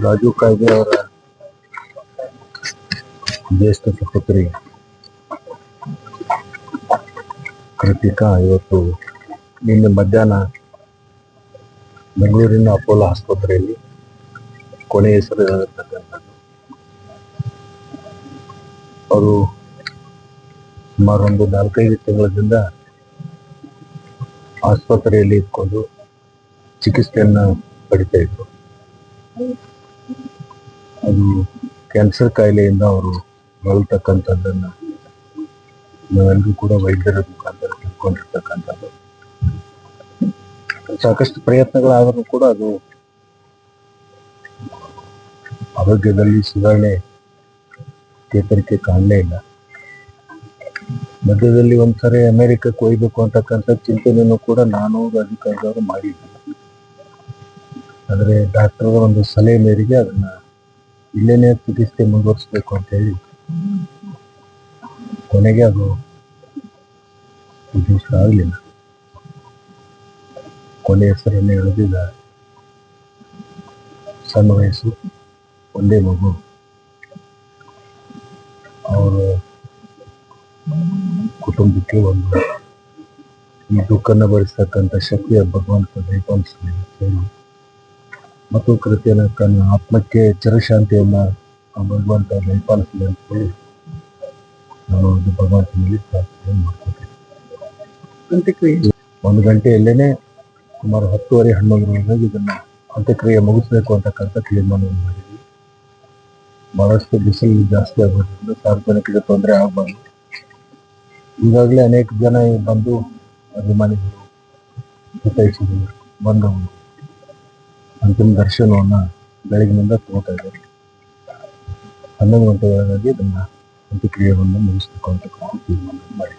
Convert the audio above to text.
ರಾಜು ಕಾಯ್ದೆ ಅವರ ಜ್ಯೇಷ್ಠ ಸಹೋದರಿ ಕೃತಿಕಾ ಇವತ್ತು ನಿನ್ನೆ ಮಧ್ಯಾಹ್ನ ಬೆಂಗಳೂರಿನ ಅಪೋಲೋ ಆಸ್ಪತ್ರೆಯಲ್ಲಿ ಕೊನೆ ಹೆಸರಿರತಕ್ಕಂಥದ್ದು ಅವರು ಸುಮಾರು ಒಂದು ನಾಲ್ಕೈದು ತಿಂಗಳಿಂದ ಆಸ್ಪತ್ರೆಯಲ್ಲಿ ಇದ್ಕೊಂಡು ಚಿಕಿತ್ಸೆಯನ್ನ ಪಡಿತಾ ಇದ್ರು ಅದು ಕ್ಯಾನ್ಸರ್ ಕಾಯಿಲೆಯಿಂದ ಅವರು ಬಳಲ್ತಕ್ಕಂಥದ್ದನ್ನು ನಾವೆಲ್ಲರೂ ಕೂಡ ವೈದ್ಯರ ಮುಖಾಂತರ ತಿಳ್ಕೊಂಡಿರ್ತಕ್ಕಂಥದ್ದು. ಸಾಕಷ್ಟು ಪ್ರಯತ್ನಗಳಾದರೂ ಕೂಡ ಅದು ಆರೋಗ್ಯದಲ್ಲಿ ಸುಧಾರಣೆ ಚೇತರಿಕೆ ಕಾಣಲೇ ಇಲ್ಲ. ಮಧ್ಯದಲ್ಲಿ ಒಂದ್ಸರಿ ಅಮೆರಿಕಕ್ಕೆ ಒಯ್ಬೇಕು ಅಂತಕ್ಕಂಥ ಚಿಂತನೆಯನ್ನು ಕೂಡ ನಾನು ಅಧಿಕಾರಿದವರು ಮಾಡಿದ್ದೀನಿ ಆದರೆ ಡಾಕ್ಟರ್ ಒಂದು ಸಲಹೆ ಮೇರೆಗೆ ಅದನ್ನ ಇಲ್ಲೇನೆ ಚಿಕಿತ್ಸೆ ಮುಂದುವರಿಸಬೇಕು ಅಂತ ಹೇಳಿ. ಕೊನೆಗೆ ಅದು ಉದ್ದೇಶ ಆಗಲಿಲ್ಲ. ಕೊನೆ ಹೆಸರನ್ನು ಹೇಳಿದ ಸಣ್ಣ ವಯಸ್ಸು ಒಂದೇ ಮಗು. ಅವರ ಕುಟುಂಬಕ್ಕೆ ಒಂದು ಈ ದುಃಖನ ಭರಿಸ್ತಕ್ಕಂಥ ಶಕ್ತಿಯ ಭಗವಂತ ದೈವಾಂಶ ಮತ್ತು ಕೃತಿಯನ್ನು ತನ್ನ ಆತ್ಮಕ್ಕೆ ಚಿರಶಾಂತಿಯನ್ನ ಆ ಭಗವಂತ ದಯಪಾಲಿಸಲಿ ಅಂತ ಹೇಳಿ ನಾನು ಒಂದು ಭಗವಂತನಲ್ಲಿ ಪ್ರಾರ್ಥನೆ ಮಾಡ್ಕೊತೀನಿ ಅಂತ್ಯಕ್ರಿಯೆ. ಒಂದು ಗಂಟೆಯಲ್ಲೇನೆ ಸುಮಾರು ಹತ್ತುವರೆ ಹನ್ನೊಂದರೊಳಗಾಗಿ ಇದನ್ನ ಅಂತ್ಯಕ್ರಿಯೆ ಮುಗಿಸ್ಬೇಕು ಅಂತಕ್ಕಂಥ ತೀರ್ಮಾನವನ್ನು ಮಾಡಿದ್ವಿ. ಬಹಳಷ್ಟು ಬಿಸಿಲು ಜಾಸ್ತಿ ಆಗೋದ್ರಿಂದ ಸಾರ್ವಜನಿಕರಿಗೆ ತೊಂದರೆ ಆಗಬಾರ್ದು. ಈಗಾಗಲೇ ಅನೇಕ ಜನ ಬಂದು ಅಭಿಮಾನಿಗಳು ಹಿತೈಷಿಗಳು ಬಂದವರು. ಅಂತಿಮ ದರ್ಶನವನ್ನ ಬೆಳಗಿನಿಂದ ತಗೋತಾ ಇದ್ದಾರೆ. ಹನ್ನೊಂದು ಗಂಟೆ ಒಳಗಾಗಿ ಇದನ್ನ ಅಂತ್ಯಕ್ರಿಯೆಯನ್ನು ಮುಗಿಸ್ಬೇಕು ಅಂತ ತೀರ್ಮಾನ ಮಾಡಿ.